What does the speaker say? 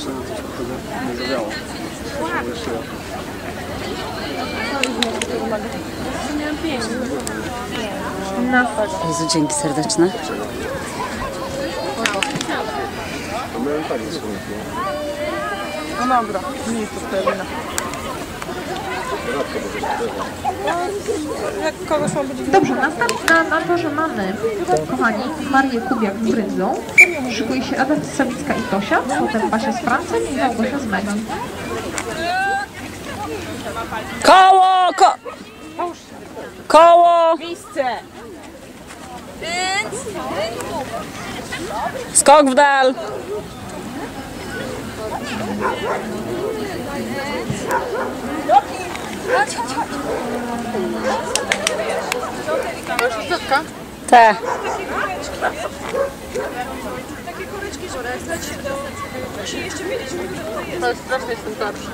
Jeszcze na coś. Nie zawiało. Jeszcze Jezu, dzięki serdeczne. To miałem tak dosłownie. No dobra, nie jest to. Jak kogoś ma być Dobrze, następna na to, że mamy, kochani, Marię Kubiak z Brydzą, szykuje się Adaś Sawicka i Tosia, potem Basia z Francem i Małgosia z Megan. Koło! Ko koło! miejsce! Skok w dal! Te. To jest strasznie jestem gorszy.